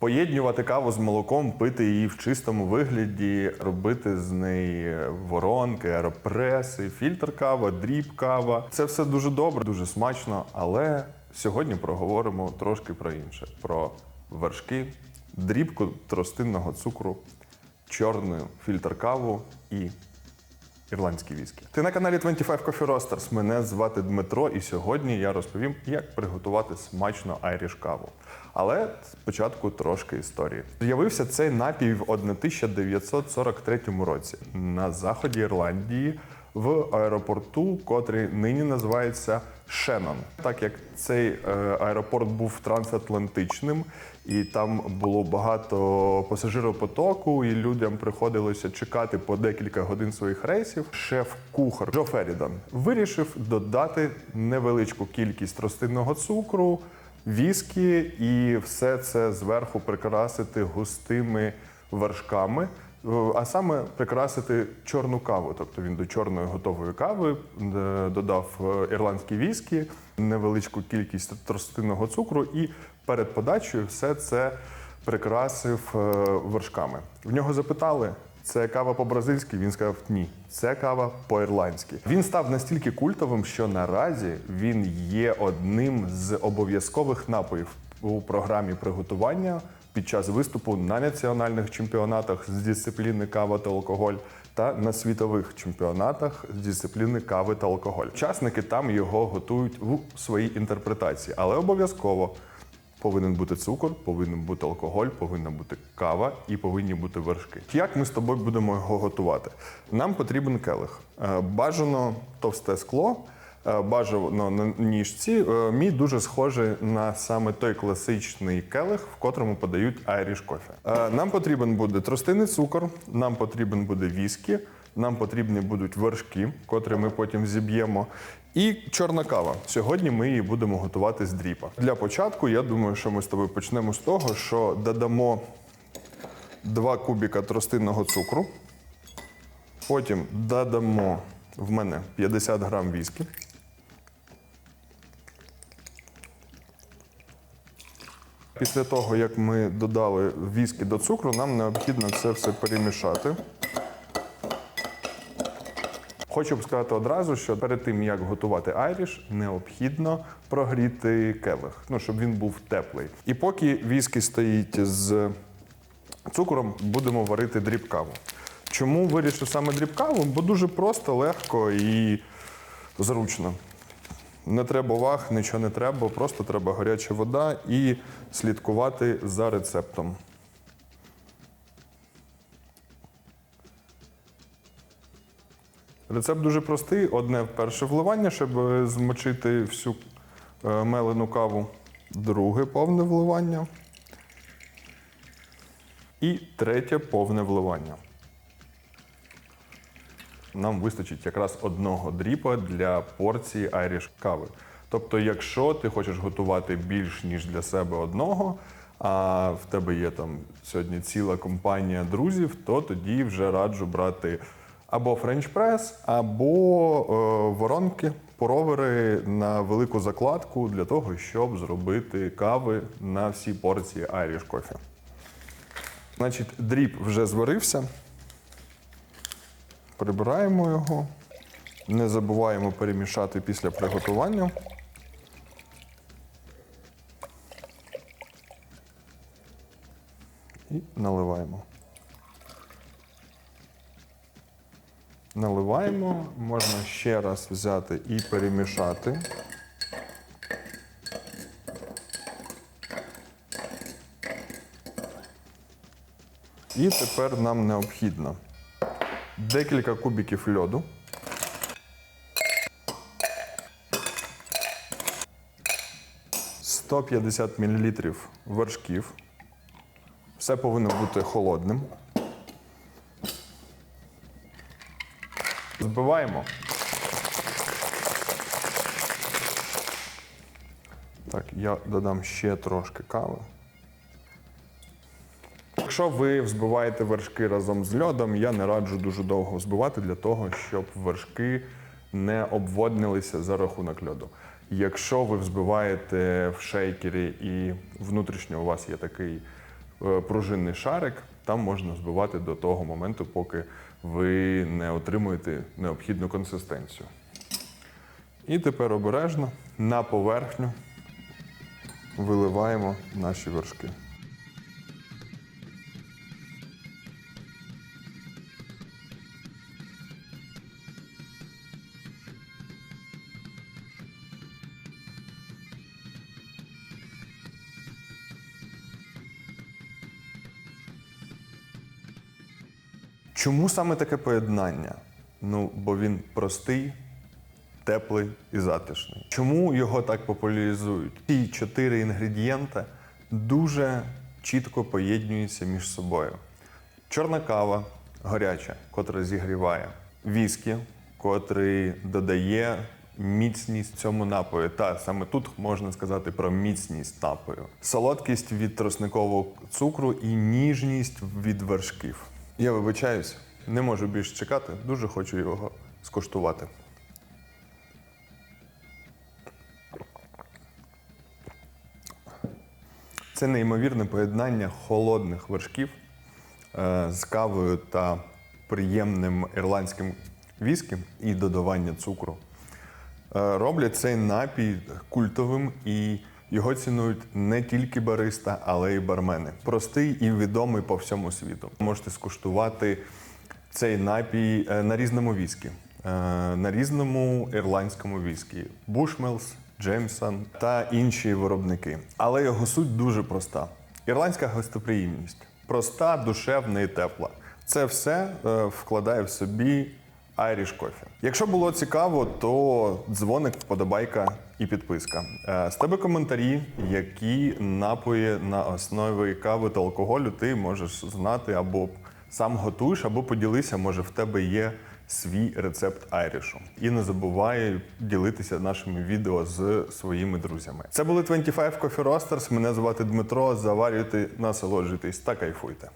Поєднювати каву з молоком, пити її в чистому вигляді, робити з неї воронки, аеропреси, фільтр кава, дріб кава. Це все дуже добре, дуже смачно. Але сьогодні проговоримо трошки про інше: про вершки, дрібку тростинного цукру, чорну фільтр каву і ірландські віскі. Ти на каналі 25 Coffee Roasters. Мене звати Дмитро, і сьогодні я розповім, як приготувати смачно айріш каву. Але спочатку трошки історії. З'явився цей напій в 1943 році на заході Ірландії в аеропорту, котрий нині називається Шеннон. Так як цей е, аеропорт був трансатлантичним, і там було багато пасажиропотоку, і людям приходилося чекати по декілька годин своїх рейсів. Шеф-кухар Джо Ферідан вирішив додати невеличку кількість рослинного цукру, віскі і все це зверху прикрасити густими вершками. А саме прикрасити чорну каву. Тобто він до чорної готової кави е, додав е, ірландські віскі, невеличку кількість тростинного цукру і перед подачею все це прикрасив е, вершками. В нього запитали. Це кава по-бразильськи. Він сказав ні, це кава по-ірландськи. Він став настільки культовим, що наразі він є одним з обов'язкових напоїв у програмі приготування під час виступу на національних чемпіонатах з дисципліни кава та алкоголь та на світових чемпіонатах з дисципліни кави та алкоголь. Учасники там його готують в своїй інтерпретації, але обов'язково повинен бути цукор, повинен бути алкоголь, повинна бути кава і повинні бути вершки. Як ми з тобою будемо його готувати? Нам потрібен келих. Е, Бажано товсте скло. Е, Бажано на ніжці. Е, Мій дуже схожий на саме той класичний келих, в котрому подають айріш кофе. Нам потрібен буде тростинний цукор, нам потрібен буде віскі, нам потрібні будуть вершки, котрі ми потім зіб'ємо. І чорна кава. Сьогодні ми її будемо готувати з дріпа. Для початку я думаю, що ми з тобою почнемо з того, що додамо 2 кубіка тростинного цукру. Потім додамо в мене 50 грам віскі. Після того, як ми додали віскі до цукру, нам необхідно це все перемішати. Хочу б сказати одразу, що перед тим як готувати айріш, необхідно прогріти келих, ну щоб він був теплий. І поки віскі стоїть з цукром, будемо варити дріб каву. Чому вирішив саме дріб каву? Бо дуже просто, легко і зручно. Не треба ваг, нічого не треба, просто треба гаряча вода і слідкувати за рецептом. Рецепт дуже простий. Одне перше вливання, щоб змочити всю е, мелену каву. Друге повне вливання. І третє повне вливання. Нам вистачить якраз одного дріпа для порції айріш кави. Тобто, якщо ти хочеш готувати більш ніж для себе одного, а в тебе є там сьогодні ціла компанія друзів, то тоді вже раджу брати або френч-прес, або е, воронки, поровери на велику закладку для того, щоб зробити кави на всі порції Irish Coffee. Значить, дріб вже зварився. Прибираємо його. Не забуваємо перемішати після приготування. І наливаємо. Наливаємо, можна ще раз взяти і перемішати. І тепер нам необхідно декілька кубиків льоду. Сто п'ятдесят мл вершків. Все повинно бути холодним. Збиваємо. Так, я додам ще трошки кави. Якщо ви взбиваєте вершки разом з льодом, я не раджу дуже довго взбивати для того, щоб вершки не обводнилися за рахунок льоду. Якщо ви взбиваєте в шейкері і внутрішньо у вас є такий е, пружинний шарик. Там можна збивати до того моменту, поки ви не отримуєте необхідну консистенцію. І тепер обережно на поверхню виливаємо наші вершки. Чому саме таке поєднання? Ну, бо він простий, теплий і затишний. Чому його так популяризують? Ці чотири інгредієнти дуже чітко поєднуються між собою. Чорна кава гаряча, котра зігріває, віскі, котрий додає міцність цьому напою. Та саме тут можна сказати про міцність напою. Солодкість від тросникового цукру і ніжність від вершків. Я вибачаюсь, не можу більше чекати, дуже хочу його скуштувати. Це неймовірне поєднання холодних вершків е, з кавою та приємним ірландським віскі і додавання цукру. Е, Роблять цей напій культовим і його цінують не тільки бариста, але й бармени. Простий і відомий по всьому світу. Можете скуштувати цей напій е, на різному віскі, е, на різному ірландському віскі. Бушмелс, Джеймсон та інші виробники. Але його суть дуже проста: ірландська гостеприємність. Проста, душевна і тепла. Це все е, вкладає в собі Irish Coffee. Якщо було цікаво, то дзвоник, вподобайка і підписка. Е, З тебе коментарі, які напої на основі кави та алкоголю ти можеш знати або сам готуєш, або поділися, може в тебе є свій рецепт айрішу. І не забувай ділитися нашими відео з своїми друзями. Це були 25 Coffee Roasters. Мене звати Дмитро. Заварюйте, насолоджуйтесь та кайфуйте.